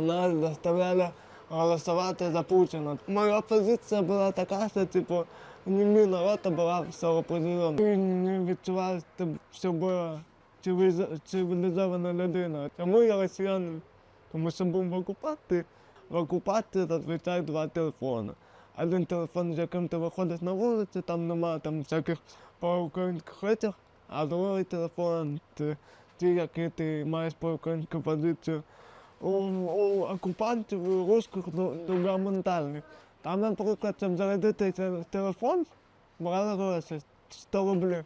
нас заставляли голосувати за Путіна. Моя позиція була така, що типу мій народ була опозиційно. Ти не відчуваєш, що була цивілізована людина. Тому я росіян, тому що був в окупації. В окупації зазвичай два телефони. Один телефон, з яким ти виходиш на вулицю, там немає там всяких проукраїнських речей, а другий телефон ті, які ти маєш проукраїнську позицію. У, окупантів, русських друга. Там, наприклад, щоб зарядити телефон, брали гроші 100 рублів.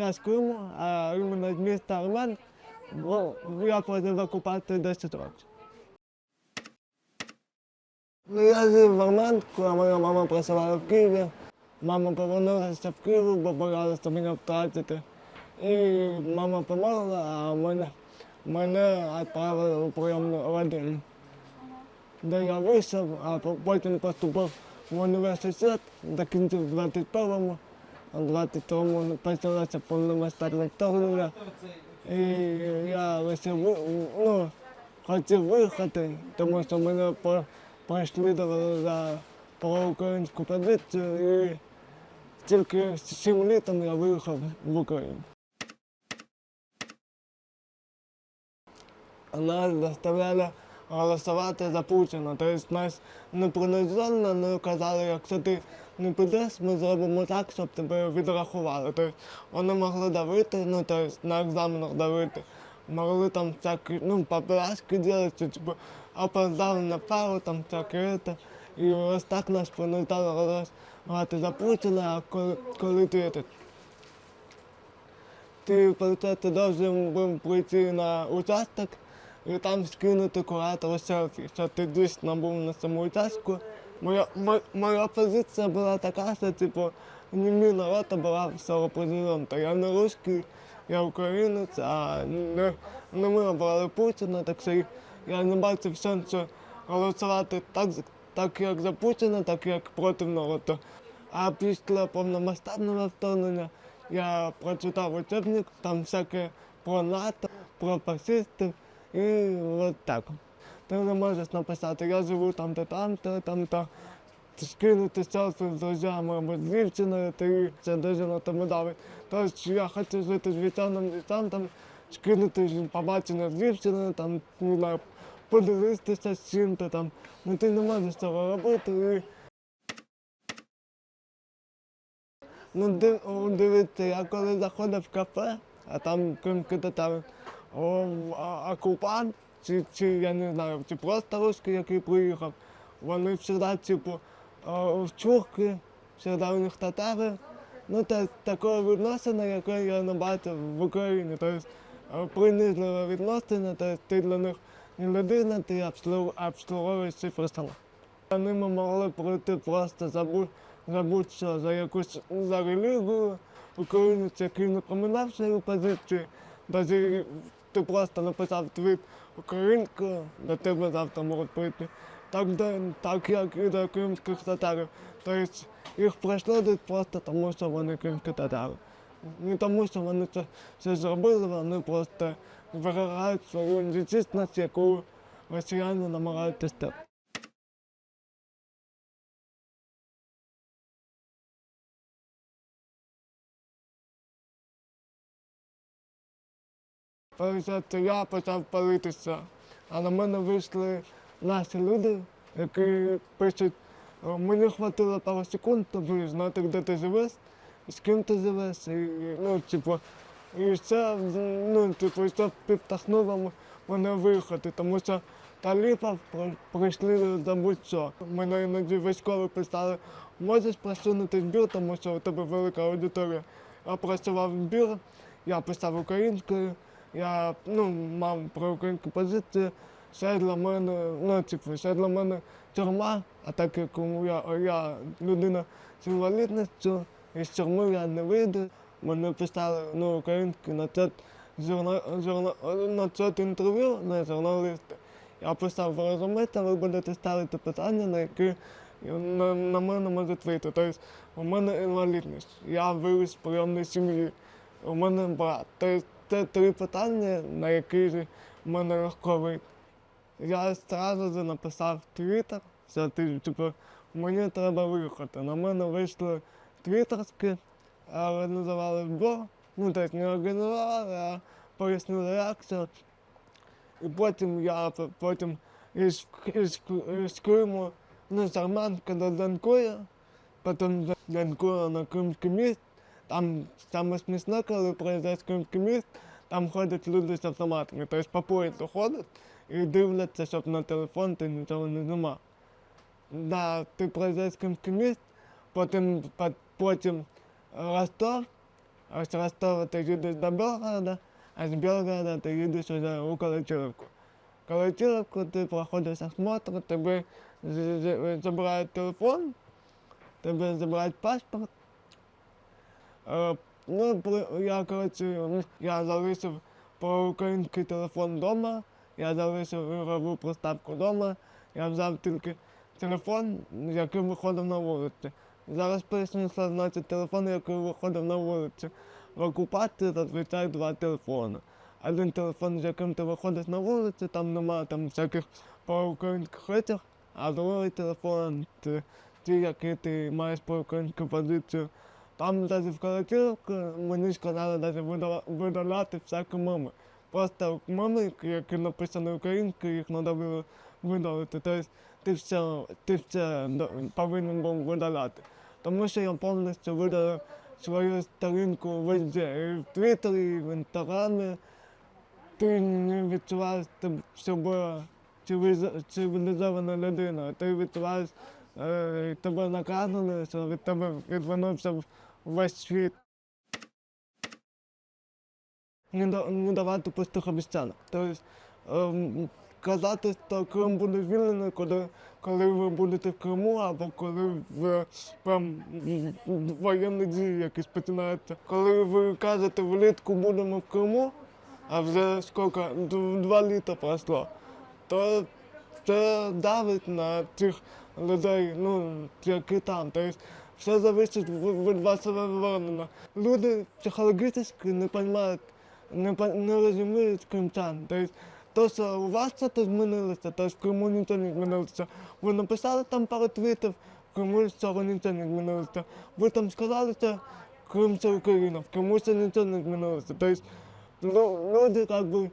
Я з Криму, а іменно з міста Армен, я проти окупації 10 років. Ну, я жив в Арменську, а моя мама працювала в Києві. Мама повернулася в Київ, бо боялася мене втратити. І мама померла, а мене, мене відправили у прийомну родину. Де я вийшов, а потім поступив в університет, закінчив в 21-му, а в 22-му почалося повномасштабне вторгнення. І я лише ну, хотів виїхати, тому що мене переслідували за проукраїнську позицію і тільки з 7 літом я виїхав в Україну. Нас заставляли голосувати за Путіна. Тобто нас не принудительно, не казали, якщо ти не підеш, ми зробимо так, щоб тебе відрахували. Тобто вони могли давити, ну тобто на екзаменах давити. Могли там всякі, ну, поправки робити, типу, опоздали на пару, там всяке це. І ось так нас принудили голосувати за Путіна, а коли, коли ти этот, ти ти должен був прийти на участок і там скинути куратору селфі, що ти дійсно був на цьому участку. Моя, мо- моя позиція була така, що типу, мій народ була определенно. Я не русський, я українець, а не, не ми обрали Путіна, так що я не бачив сенсу голосувати так, так як за Путіна, так як проти народу. А після повномасштабного вторгнення я прочитав учебник, там всяке про НАТО, про фашистів і от так. Ти не можеш написати, я живу там, то там, то там, то скинути селфі з друзями або з дівчиною, ти це дуже на тому давить. Тобто я хочу жити з там, там скинути побачення з дівчиною, там, не знаю, подивитися з чим-то там. Ну ти не можеш цього робити. І Ну, див, дивіться, я коли заходив в кафе, а там кримські татари, окупант, чи, чи я не знаю, чи просто русський, який приїхав, вони завжди, типу, о, чурки, завжди у них татари. Ну, це таке відношення, яке я не бачив в Україні. Тобто принизливе відношення, тобто ти для них не людина, ти обслуг- обслуговуєш цифри стола. Вони ми могли пройти просто за будь, за будь-що, за якусь за релігію, українець, який не поминав свою позицію, навіть ти просто написав твіт українською, до тебе завтра можуть прийти. Так, де, так як і до кримських татарів. Тобто їх прийшли просто тому, що вони кримські татари. Не тому, що вони це, це зробили, вони просто виграють свою ідентичність, яку росіяни намагаються стати. Получається, я почав палитися, а на мене вийшли наші люди, які пишуть, «О, мені хватило пару секунд, тобі знати, де ти живеш, з ким ти живеш, і, ну, типу, і все, ну, типу, це підтахнуло мене виїхати, тому що таліпа при- прийшли за будь-що. Мене іноді військові писали, можеш просунути збір, тому що у тебе велика аудиторія. Я працював в збір, я писав українською, я ну, мав про українську позицію. Це для мене, ну, типу, це для мене тюрма, а так як я, я людина з інвалідністю, із тюрми я не вийду. Мене писали ну, українською на це, журна, журна, на це інтерв'ю, не журналісти. Я писав, ви розумієте, ви будете ставити питання, на які на, на мене можуть вийти. Тобто у мене інвалідність, я виріс в прийомній сім'ї, у мене брат. Тобто це три питання, на які в мене ковид. Я одразу написав Твіттер, що ти, типу, мені треба виїхати. На мене вийшли твіттерські, організували блог, ну тобто не організували, а пояснили реакцію. І потім я потім із, із, Криму, з Армянська до Данкуя, потім Данкуя на Кримський міст. Там саме смішне, коли в Кримський міст, там ходять люди з автоматами. Тобто по поїзду ходять і дивляться, щоб на телефон ти нічого не знімав. Да, ти в Кримський міст, потім, потім Ростов, а з Ростова ти їдеш до Белгорода, а з Белгорода ти їдеш уже у Калачилівку. Калачилівку ти проходиш осмотр, тебе забирають телефон, тебе забирають паспорт. Е, Ну, я, коротше, ну, я залишив по український телефон вдома, я залишив ігрову приставку вдома, я взяв тільки телефон, яким виходив на вулицю. Зараз поясню, значить телефон, який виходив на вулицю. В окупації зазвичай два телефони. Один телефон, з яким ти виходиш на вулицю, там немає там всяких проукраїнських речей, а другий телефон ті, які ти маєш проукраїнську позицію. Там навіть в Калачилівку мені сказали видала- видаляти всякі меми. Просто меми, які- написані українською, їх треба було видалити. Тобто ти все, ти все повинен був видаляти. Тому що я повністю видалив свою сторінку везде. І в Твіттері, і в Інстаграмі. Ти не відчуваєш себе цивілізована людина. Ти відчуваєш е, тебе наказано, що від тебе відвернувся весь світ. Не, да- не давати пустих обіцянок. Тобто ем, казати, що Крим буде звільнений, коли, коли ви будете в Криму, або коли в, прям, воєнні дії якісь починаються. Коли ви кажете, влітку будемо в Криму, а вже скільки, два літа пройшло, то це давить на тих людей, ну, які там. Тобто все залежить в- від вашого вивернення. Люди психологічно не розуміють, не, не розуміють кримчан. Тобто, то, що у вас щось змінилося, то в Криму нічого не змінилося. Ви написали там пару твітів, в Криму цього нічого не змінилося. Ви там сказали, що Крим це Україна, в Криму ще нічого не змінилося. Тобто, ну, люди как бы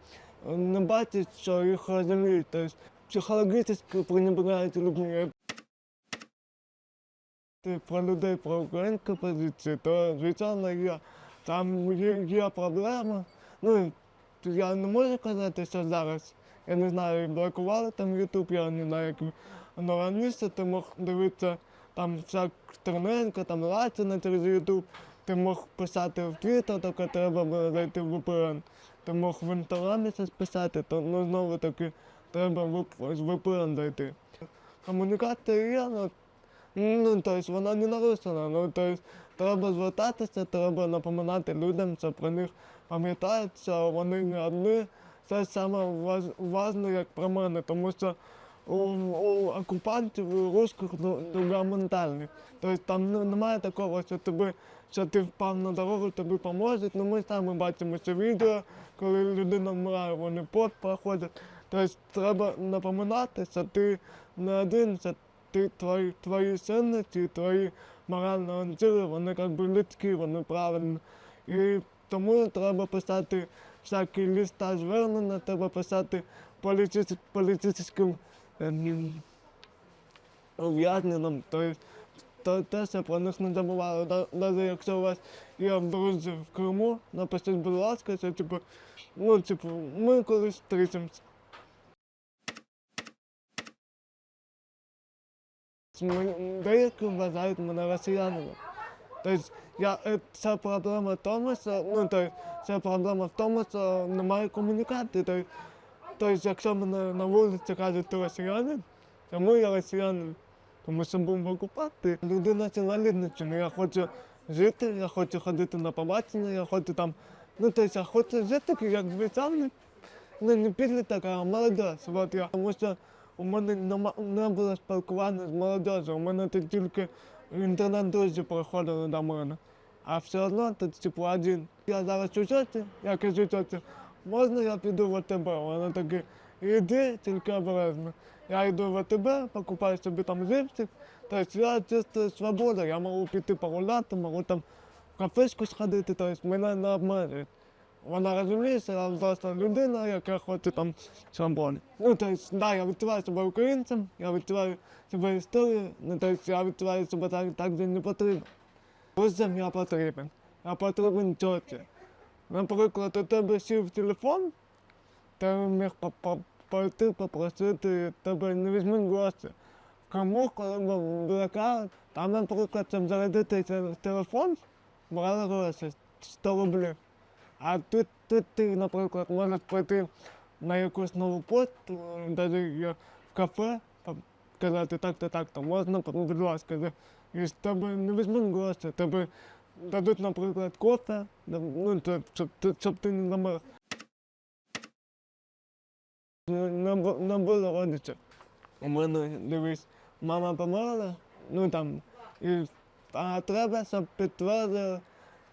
не бачать, що їх розуміють. Тобто психологічно пренебрегають людьми. Ти про людей, про українську позицію, то звичайно є. Там є, є проблема. Ну, я не можу казати, що зараз. Я не знаю, блокували там Ютуб, я не знаю, як воно раніше, ти мог дивитися там всяк стерненько, там Лацина через Ютуб. Ти мог писати в Твіттер, тільки треба було зайти в VPN. Ти мог в інстаграмі щось писати, то ну, знову таки треба в VPN зайти. Комунікація є, ну, ну тобто вона не нарушена. Ну, тобто треба звертатися, треба напоминати людям, що про них пам'ятають, що вони не одні. Це саме важливо, як про мене, тому що у, у окупантів, у русських друга ментальність. Тобто там немає такого, що тобі, що ти впав на дорогу, тобі поможуть. Ну ми самі бачимо це відео, коли людина вмирає, вони пот проходять. Тобто треба напоминати, що ти не один, що ти твої, твої цінності, твої моральні орієнтири, вони як би людські, вони правильні. І тому треба писати всякі листа звернення, треба писати політичним ем, ув'язненим. То те, що про них не забували. Навіть якщо у вас є друзі в Криму, напишіть, будь ласка, що типу, ну, типу, ми колись зустрічемося. Деякі вважають мене росіянином. Тобто я, проблема в тому, що, ну, тобто, ця проблема в тому, що немає комунікації. Тобто, якщо мене на вулиці кажуть, ти росіянин, чому я росіянин? Тому що був в окупації. Людина інвалідничана, я хочу жити, я хочу ходити на побачення, я хочу там, ну тобто я хочу жити, як звичайний, ну не підліток, а молодець. От я. Тому що у мене не було спілкування з молодежю, у мене тут тільки інтернет-друзі приходили до мене. А все одно тут типу один. Я зараз у чоті, я кажу чоті, можна я піду в АТБ? Вона таке, іди, тільки обережно. Я йду в АТБ, покупаю собі там живчик, тобто я чисто свобода, я можу піти погуляти, можу там в кафешку сходити, тобто мене не обмежують. Вона що взросла людина, яка хоче там свободи. Ну, тобто, да, я відчуваю себе українцем, я відчуваю себе історією, ну, тобто я відчуваю себе так, так де не потрібно. Друзям я потрібен. Я потрібен тьоті. Наприклад, у тебе сів телефон, ти міг по- по- пойти попросити, тебе не візьмуть гроші. В Криму, коли був блокаут, там, наприклад, щоб зарядити телефон, брали гроші 100 рублів. А тут, тут ти, наприклад, можеш прийти на якусь нову пошту, навіть в кафе, там, сказати так-то так-то, можна, будь ласка, і з тебе не візьмуть гроші, тебе дадуть, наприклад, кофе, ну, щоб, щоб ти не замер. Не, було родичів. У мене, дивись, мама померла, ну там, і, а треба, щоб підтвердили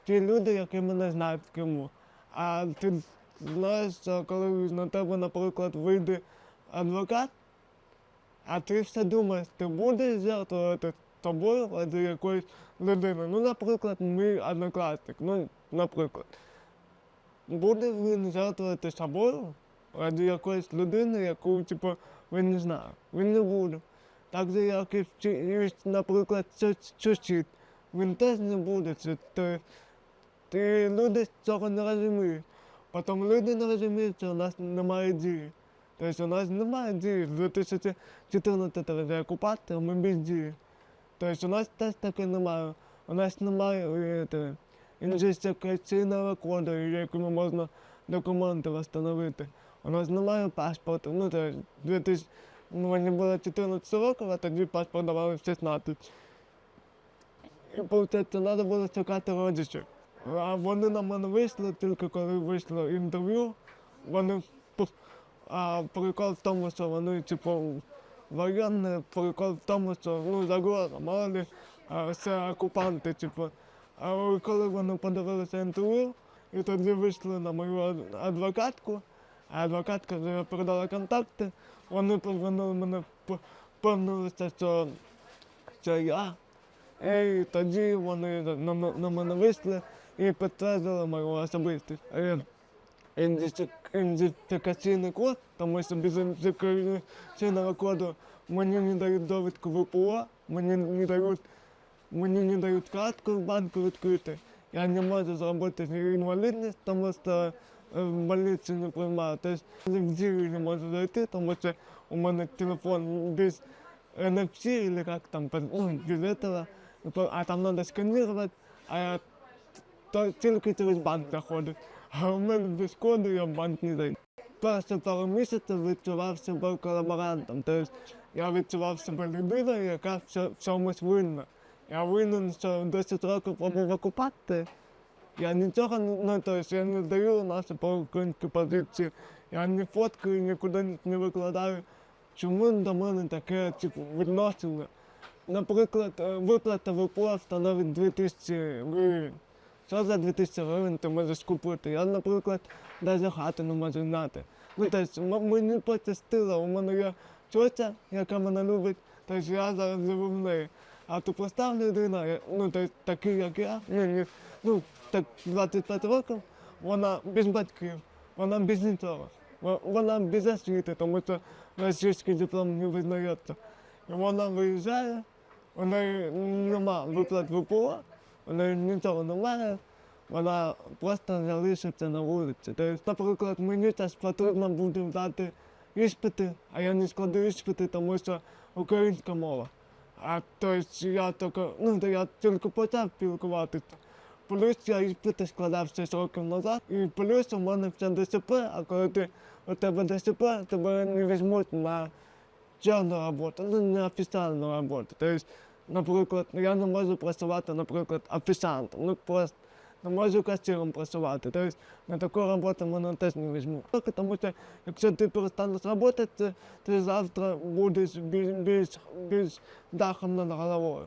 ті люди, які мене знають в. А ти знаєш, що коли на тебе, наприклад, вийде адвокат, а ти все думаєш, ти будеш жертвувати тобою ради якоїсь людини. Ну, наприклад, мій однокласник, ну, наприклад. Буде він жертвувати собою ради якоїсь людини, яку, типу, він не знає. Він не буде. Так же, як і, наприклад, сус- сусід. Він теж не буде. Це, ти люди цього не розуміють. Потім люди не розуміють, що у нас немає дії. Тобто у нас немає дії. З 2014 вже окупація, ми без дії. Тобто у нас теж таки немає. У нас немає те, ідентифікаційного коду, якому можна документи встановити. У нас немає паспорту. Ну, то 2000, ну, мені було 14 років, а тоді паспорт давали в 16. І, виходить, треба було чекати родичів. А вони на мене вийшли, тільки коли вийшло інтерв'ю, вони а прикол в тому, що вони, типу, воєнні, прикол в тому, що ну, загроза, мало ли, а, це окупанти, типу. А коли вони подивилися інтерв'ю, і тоді вийшли на мою адвокатку, а адвокатка вже передала контакти, вони повернули мене, впевнилися, що, що я. І тоді вони на, на, на мене вийшли і підтвердили мою особистість. Ідентифі- Ідентифікаційний код, тому що без ідентифікаційного коду мені не дають довідку ВПО, мені не дають, мені не дають картку в банку відкрити. Я не можу зробити інвалідність, тому що е, в больниці не приймають. Тобто в дію не можу зайти, тому що у мене телефон без NFC или как там, ну, без этого, а там надо сканировать, а я то тільки через банк заходить. А у мене без коду я в банк не зайду. Перші пару місяців відчував себе колаборантом. Тобто я відчував себе людиною, яка в чомусь винна. Я винен, що 10 років пробув окупати. Я нічого не тобто я не даю наші проукраїнські позиції. Я не фоткаю, нікуди не викладаю. Чому до мене таке типу, відносили? Наприклад, е, виплата ВПО становить 2000 гривень. Що за 2000 гривень ти можеш купити? Я, наприклад, навіть хату не можу знати. Ну, тобто, мені пощастило, у мене є тьотя, яка мене любить, тобто я зараз живу в неї. А то проста людина, ну, тобто, такий, як я, ну, ні, ну, так 25 років, вона без батьків, вона без нічого. Во- Вона без освіти, тому що російський диплом не визнається. І вона виїжджає, у неї нема виплат ВПО, неї нічого немає, вона просто залишиться на вулиці. Тобто, наприклад, мені зараз потрібно буде дати іспити, а я не складу іспити, тому що українська мова. А тобто я тільки, ну, то я тільки почав спілкуватися. Плюс я іспити складав 6 років назад, і плюс у мене все ДСП, а коли ти у тебе ДСП, тебе не візьмуть на чорну роботу, ну не офіційну роботу. Тобто, наприклад, я не можу працювати, наприклад, офіціантом, ну просто не можу касіром працювати. Тобто на таку роботу мене теж не візьму. Тому що якщо ти перестанеш працювати, ти завтра будеш більш більш, більш дахом над головою.